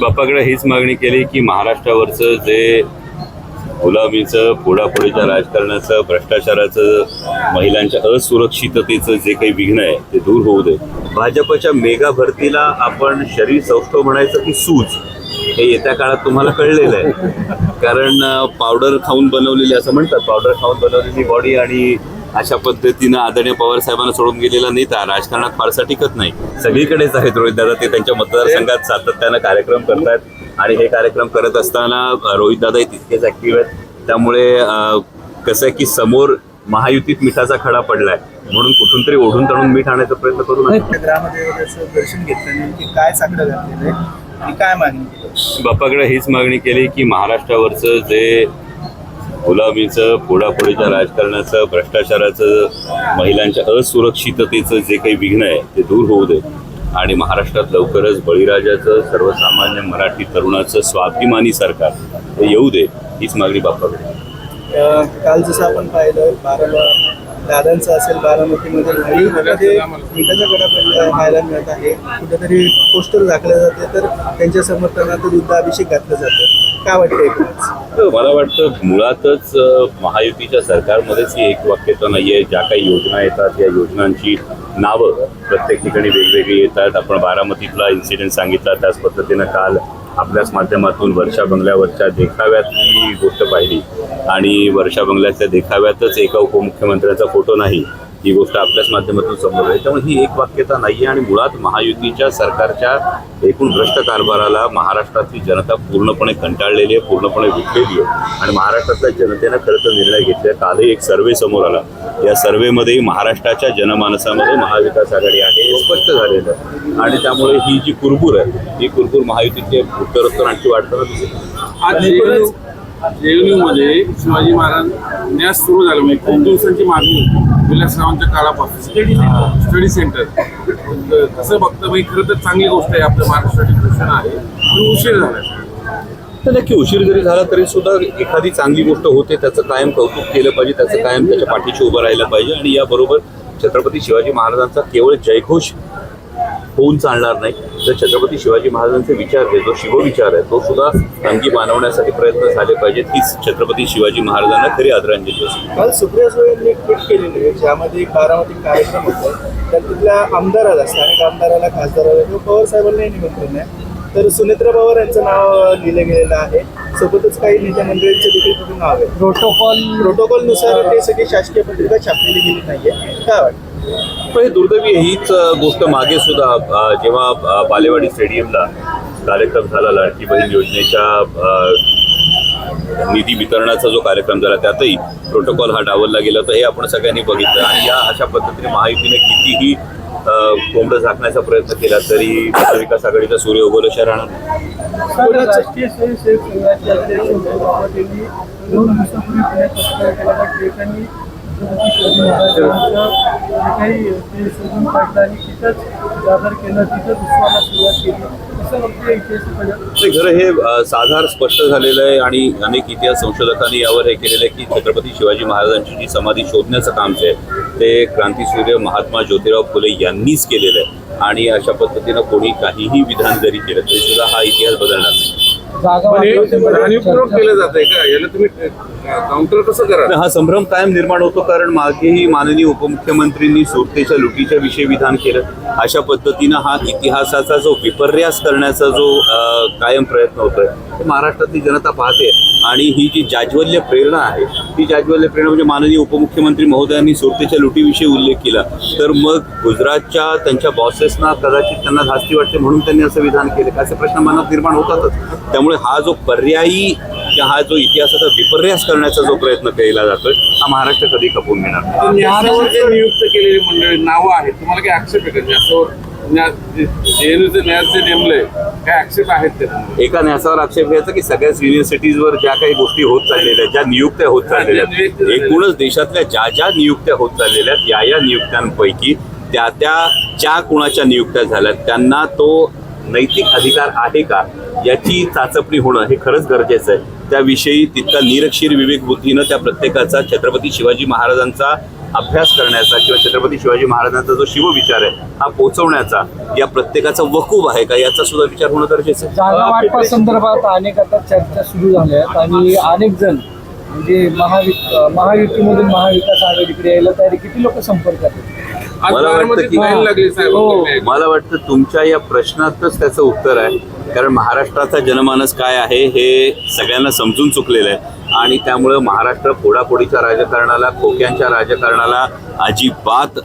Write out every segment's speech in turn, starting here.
बाप्पाकडे हीच मागणी केली की महाराष्ट्रावरचं जे गुलामीचं फोडाफोडीच्या राजकारणाचं भ्रष्टाचाराचं महिलांच्या असुरक्षिततेचं जे काही विघ्न आहे ते दूर होऊ दे. भाजपच्या मेगा भरतीला आपण शरीर सौष्ठव म्हणायचं की सूज हे येत्या काळात तुम्हाला कळलेलं आहे. कारण पावडर खाऊन बनवलेली असं म्हणतात पावडर खाऊन बनवलेली बॉडी आणि अशा पद्धतीनं आदरणीय पवार साहेबांना सोडून गेलेला नेता राजकारणात फारसा टिकत नाही. सगळीकडेच आहेत रोहित दादा ते त्यांच्या मतदारसंघात सातत्यानं कार्यक्रम करतात आणि हे कार्यक्रम करत असताना रोहित दादा तितकेच ऍक्टिव्ह आहेत. त्यामुळे कसं आहे की समोर महायुतीत मिठाचा खडा पडलाय. म्हणून कुठून तरी ओढून तळून मीठ आणायचा प्रयत्न करू नका. ग्रामदेवतेचं दर्शन घेतलं नेमकी काय साकडं घातलेलं आहे आणि काय मागणी केली? बापाकडे हीच मागणी केली की महाराष्ट्रावरचं जे गुलामीचं फोडाफोडीच्या राजकारणाचं भ्रष्टाचाराचं महिलांच्या असुरक्षिततेचं जे काही विघ्न आहे ते दूर होऊ दे. आणि महाराष्ट्रात लवकरच बळीराजाचं सर्वसामान्य मराठी तरुणाचं स्वाभिमानी सरकार हे येऊ दे हीच मागणी बापाकडे काल जसं आपण पाहिलं बारा दादांचं असेल बारामतीमध्ये पाहायला मिळत आहे. कुठेतरी पोस्टर झाकलं जाते तर त्यांच्या समर्थनात युद्धाभिषेक घातलं जातं. काय वाटतं एकूणच मला वाटतं मुळातच अ, महायुतीच्या सरकारमध्येच ही एक वाक्यता नाही आहे ज्या काही योजना येतात या योजनांची नावं प्रत्येक ठिकाणी वेगवेगळी येतात. आपण बारामतीतला इन्सिडेंट सांगितला. त्याच पद्धतीनं काल आपल्याच माध्यमातून वर्षा बंगल्यावरच्या देखाव्यातली गोष्ट पाहिली. आणि वर्षा बंगल्याच्या देखाव्यातच एका उपमुख्यमंत्र्याचा फोटो नाही. ही गोष्ट आपल्याच माध्यमातून समोर आहे त्यामुळे ही एक वाक्यता नाही आहे आणि मुळात महायुतीच्या सरकारच्या एकूण भ्रष्ट कारभाराला महाराष्ट्रातली जनता पूर्णपणे कंटाळलेली आहे पूर्णपणे विटलेली आहे. आणि महाराष्ट्रातल्या जनतेनं खरं तर निर्णय घेतले कालही एक सर्वे समोर आला. या सर्वेमध्ये महाराष्ट्राच्या जनमानसामध्ये महाविकास आघाडी आहे हे स्पष्ट झालेलं आहे. आणि त्यामुळे ही जी कुरबूर आहे ही कुरबूर महायुतीचे उत्तरोत्तर आणखी वाढताना दिसेल आज जेएनयू जेएनयू मध्ये शिवाजी महाराज न्यास सुरू झाला म्हणजे खूप दिवसांची मागणी विलासरावांच्या काळापासून. स्टडी सेंटर तर तसं बघतं म्हणजे खरं तर चांगली गोष्ट आहे आपल्या महाराष्ट्राची घोषणा आहे. पण उशीर झाला. तर नक्की उशीर जरी झाला तरी सुद्धा एखादी चांगली गोष्ट होते त्याचं कायम कौतुक केलं पाहिजे त्याचं कायम त्याच्या पाठीशी उभं राहिलं पाहिजे. आणि याबरोबर छत्रपती शिवाजी महाराजांचा केवळ जयघोष होऊन चालणार नाही. तर छत्रपती शिवाजी महाराजांचे विचार आहे जो शिवविचार आहे तो सुद्धा अंगी मानवण्यासाठी प्रयत्न झाले पाहिजेत. हीच छत्रपती शिवाजी महाराजांना खरी आदरांजली असेल काल सुप्रिया सुळेंनी एक ट्विट केलेली आहे ज्यामध्ये एक बारामती कार्यक्रम होता. तर तिथल्या आमदाराला स्थानिक आमदाराला खासदाराला किंवा पवार साहेबांनाही निमंत्रण आहे. तर सुनेत्रा पवार यांचं नाव लिहिलं गेलेलं आहे. सोबतच काही नेत्या मंडळींचे देखील तिथे नाव आहे? प्रोटोकॉल प्रोटोकॉलनुसार ते सगळी शासकीय पत्रिका छापलेली गेली नाहीये. काय वाटतं? पण हे दुर्दैवी हीच गोष्ट मागे सुद्धा जेव्हा बालेवाडी स्टेडियमला कार्यक्रम झाला लाडकी बहीण योजनेच्या निधी वितरणाचा जो कार्यक्रम झाला त्यातही प्रोटोकॉल हा डावलला गेला तर हे आपण सगळ्यांनी बघितलं. आणि या अशा पद्धतीने महायुतीने कितीही कोंबडं झाकण्याचा प्रयत्न केला तरी महाविकास आघाडीचा सूर्य उगवल्याशिवाय राहणार राष्ट्रीय स्वयंसेवक संघाचे अध्यक्ष दोन दिवसापूर्वी पुण्यात केला काही ते शोधून काढलं आणि तिथंच केलं तिथंच उत्सवाला सुरुवात केली असं खरं हे साधार स्पष्ट झालेलं आहे आणि अनेक इतिहास संशोधकांनी यावर हे केलेलं आहे की छत्रपती शिवाजी महाराजांची जी समाधी शोधण्याचं काम जे आहे ते क्रांतीसूर्य महात्मा ज्योतिराव फुले यांनीच केलेलं आहे. आणि अशा पद्धतीनं कोणी काहीही विधान जरी केलं तरी सुद्धा हा इतिहास बदलणार नाही. जाणीवपूर्वक केलं जात आहे का? याला तुम्ही काउंटर कसं करा हा संभ्रम कायम निर्माण होतो कारण मागेही माननीय उपमुख्यमंत्र्यांनी सुरतेच्या लुटीच्या विषयी विधान केलं. अशा पद्धतीनं हा इतिहासाचा जो विपर्यास करण्याचा जो कायम प्रयत्न होतोय ते महाराष्ट्रातली जनता पाहते. आणि ही जी जाज्वल्य प्रेरणा आहे ती जाज्वल्य प्रेरणा म्हणजे माननीय उपमुख्यमंत्री महोदयांनी सुरतेच्या लुटीविषयी उल्लेख केला. तर मग गुजरातच्या त्यांच्या बॉसेसना कदाचित त्यांना धास्ती वाटते म्हणून त्यांनी असं विधान केलं. असे प्रश्न मनात निर्माण होतातच. त्यामुळे हा जो पर्यायी किंवा हा जो इतिहासाचा विपर्यास करण्याचा जो प्रयत्न केला जातोय हा महाराष्ट्र कधी खपवून घेणार जे नियुक्त केलेली मंडळी नावं आहेत तुम्हाला काय आक्षेप आहे का? एका न्यासावर आक्षेप घ्यायचा की सगळ्याच युनिव्हर्सिटीजवर ज्या काही गोष्टी होत चाललेल्या ज्या नियुक्त्या होत चाललेल्या आहेत एकूणच देशातल्या ज्या ज्या नियुक्त्या होत चाललेल्या या या नियुक्त्यांपैकी त्या त्या ज्या कुणाच्या नियुक्त्या झाल्यात त्यांना तो नैतिक अधिकार आहे का? याची चाचपणी होणं हे खरंच गरजेचं आहे त्याविषयी तितका निरक्षीर विवेक बुद्धीनं त्या प्रत्येकाचा छत्रपती शिवाजी महाराजांचा अभ्यास करण्याचा किंवा छत्रपती शिवाजी महाराजांचा जो शिवविचार आहे हा पोहोचवण्याचा या प्रत्येकाचा वकूब आहे का याचा सुद्धा विचार होणं गरजेचं आहे जागा वाटपा संदर्भात अनेक आता चर्चा सुरू झाल्या आहेत आणि अनेक जण म्हणजे महावि महायुतीमधून महाविकास आघाडीकडे यायला तयारी किती लोक संपर्कात आहेत? आज मला वाटतं की- लाईन लागली साहेब हो. मला वाटतं तुमच्या या प्रश्नातच त्याचं उत्तर आहे कारण महाराष्ट्राचा जनमानस काय आहे हे सगळ्यांना समजून चुकलेलं आहे. आणि त्यामुळं महाराष्ट्र फोडाफोडीच्या राजकारणाला खोक्यांच्या राजकारणाला अजिबात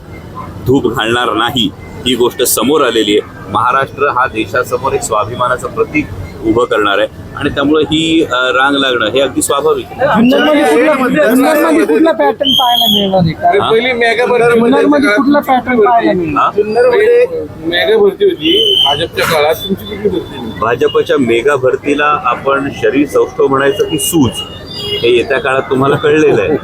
धूप घालणार नाही. ही गोष्ट समोर आलेली आहे. महाराष्ट्र हा देशासमोर एक स्वाभिमानाचं प्रतीक उभं करणार आहे. आणि त्यामुळं ही रांग लागणं हे अगदी स्वाभाविक आहे. जुन्नरमध्ये कुठला जुन्नरमध्ये कुठला पॅटर्न पाहायला मिळणार आहे का? पहिली मेगा जुन्नरमध्ये कुठला पॅटर्न पाहायला मिळणार? जुन्नरमध्ये मेगा भरती होती भाजपच्या काळात तुमची कुठली भरती नाही. भाजपच्या मेगा भरतीला आपण शरीर सौष्ठव म्हणायचं की सूज. हे येत्या काळात तुम्हाला कळलेलं आहे.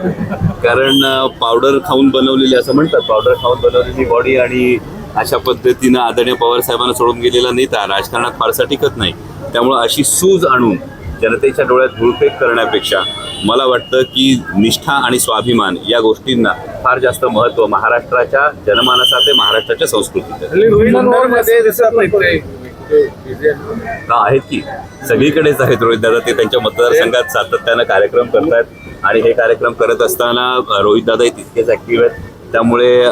कारण पावडर खाऊन बनवलेली असं म्हणतात पावडर खाऊन बनवलेली बॉडी आणि अशा पद्धतीनं आदरणीय पवार साहेबांना सोडून गेलेला नेता राजकारणात फारसा टिकत नाही. त्यामुळं अशी सूज आणून जनतेच्या डोळ्यात धुळफेक करण्यापेक्षा मला वाटतं की निष्ठा आणि स्वाभिमान या गोष्टींना फार जास्त महत्त्व महाराष्ट्राच्या जनमानसात आहे महाराष्ट्राच्या संस्कृतीत का आहेत की. सगळीकडेच आहेत रोहित दादा ते त्यांच्या मतदारसंघात सातत्यानं कार्यक्रम करतायत. आणि हे कार्यक्रम करत असताना रोहित दादा तितकेच ऍक्टिव्ह आहेत. त्यामुळे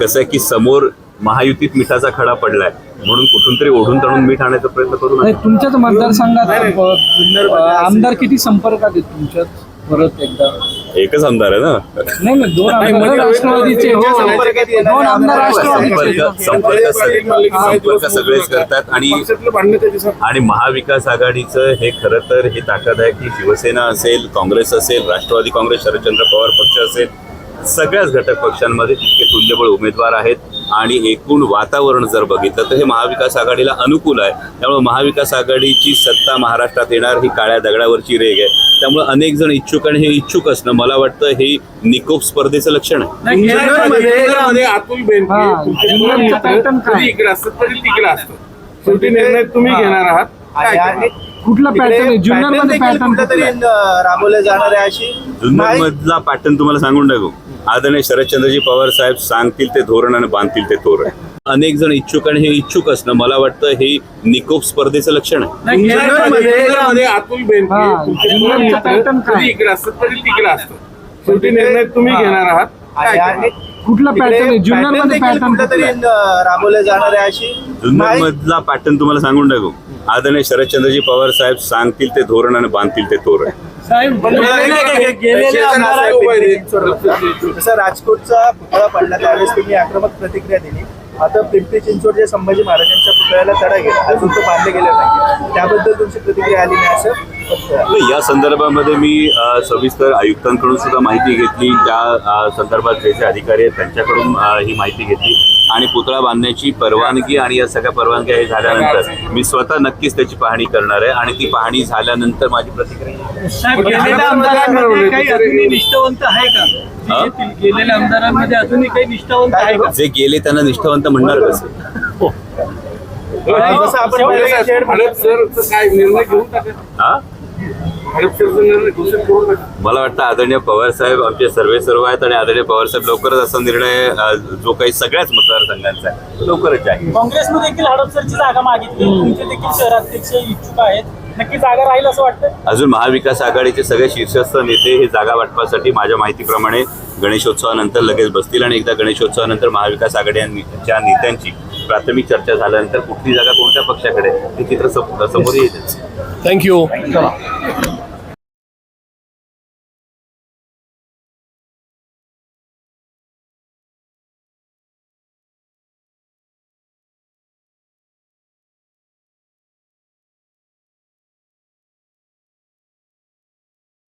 कसं आहे की समोर महायुतीत मिठाचा खडा पडलाय. म्हणून कुठून तरी ओढून तणून मीठ आणायचा प्रयत्न करू नाही, नका तुमच्याच मतदारसंघात आमदार किती संपर्कात आहेत तुमच्यात? परत एकदा. एकच आमदार आहे ना? नाही नाही दोन नाही, आमदारमध्ये राष्ट्रवादीचे. हो येणारे दोन आमदार आमदार राष्ट्रवादीचे. संपर्क संपर्क संपर्क सगळेच करतात आणि आणि महाविकास आघाडीचं हे खरं तर हे ताकद आहे की शिवसेना असेल काँग्रेस असेल राष्ट्रवादी काँग्रेस शरदचंद्र पवार पक्ष असेल सगळ्याच घटक पक्षांमध्ये तितके तुल्यबळ उमेदवार आहेत. आणि एकूण वातावरण जर बघितलं तर हे महाविकास आघाडीला अनुकूल आहे. त्यामुळे महाविकास आघाडीची सत्ता महाराष्ट्रात येणार ही काळ्या दगडावरची रेग आहे. त्यामुळे अनेक जण इच्छुक आणि हे इच्छुक असणं मला वाटतं हे निकोप स्पर्धेचं लक्षण आहे. अतुल बेनके हा, इकडे असतात तिकडे असतात शेवटी निर्णय तुम्ही घेणार आहात. कुठला पॅटर्न जुन्नरमध्ये देखील पॅटर्न राबवले जाणार आहे अशी जुन्नर मधला पॅटर्न तुम्हाला सांगून टाकू. आदरणीय शरदचंद्रजी पवार साहेब सांगतील ते धोरण आणि बांधतील ते तोरण. अनेक जण इच्छुक आणि हे इच्छुक असणं मला वाटतं हे निकोप स्पर्धेचं लक्षण आहे. अतुल बेनके हा, इकडे असतात तिकडे असतात. शेवटी निर्णय तुम्ही घेणार आहात. काय कुठला पॅटर्न आहे? पॅटर्न जाणार आहे अशी जुन्नर मधला पॅटर्न तुम्हाला सांगून टाकू. आदरणीय शरदचंद्रजी पवार साहेब सांगतील ते धोरण आणि बांधतील ते तोरण. जसं राजकोटचा पुतळा पडला त्यावेळेस तुम्ही आक्रमक प्रतिक्रिया दिली. आता पिंपरी चिंचवड जे संभाजी महाराजांच्या पुतळ्याला तडा गेला अजून तो बांधले गेले नाही त्याबद्दल तुमची प्रतिक्रिया आली नाही असं या संदर्भामध्ये मी सविस्तर आयुक्तांकडून सुद्धा माहिती घेतली. त्या संदर्भात जे जे अधिकारी आहेत त्यांच्याकडून ही माहिती घेतली. आणि पुतळा बांधण्याची परवानगी आणि या सगळ्या परवानग्या हे झाल्यानंतर मी स्वतः नक्कीच त्याची पाहणी करणार आहे. आणि ती पाहणी झाल्यानंतर माझी प्रतिक्रिया जे हा? येतील, गेलेल्या आमदारांमध्ये अजूनही काही निष्ठावंत आहे का? जे गेले त्यांना निष्ठावंत म्हणणार कसं आपण शेड हडप सरचं काय निर्णय घेऊन मला वाटतं आदरणीय पवार साहेब आमचे सर्वे सर्व आहेत आणि आदरणीय पवार साहेब लवकरच असा निर्णय जो काही सगळ्याच मतदारसंघांचा आहे तो लवकरच जाहीर. काँग्रेसने देखील हडपसरची जागा मागितली. तुमचे देखील शहराध्यक्ष इच्छुक आहेत. नक्की जागा राहील असं वाटतं अजून महाविकास आघाडीचे सगळे शीर्षस्थ नेते हे जागा वाटपासाठी माझ्या माहितीप्रमाणे गणेशोत्सवानंतर लगेच बसतील आणि एकदा गणेशोत्सवानंतर महाविकास आघाडीच्या नेत्यांची प्राथमिक चर्चा झाल्यानंतर कुठली जागा कोणत्या पक्षाकडे हे चित्र सम- समोर येईल. थँक्यू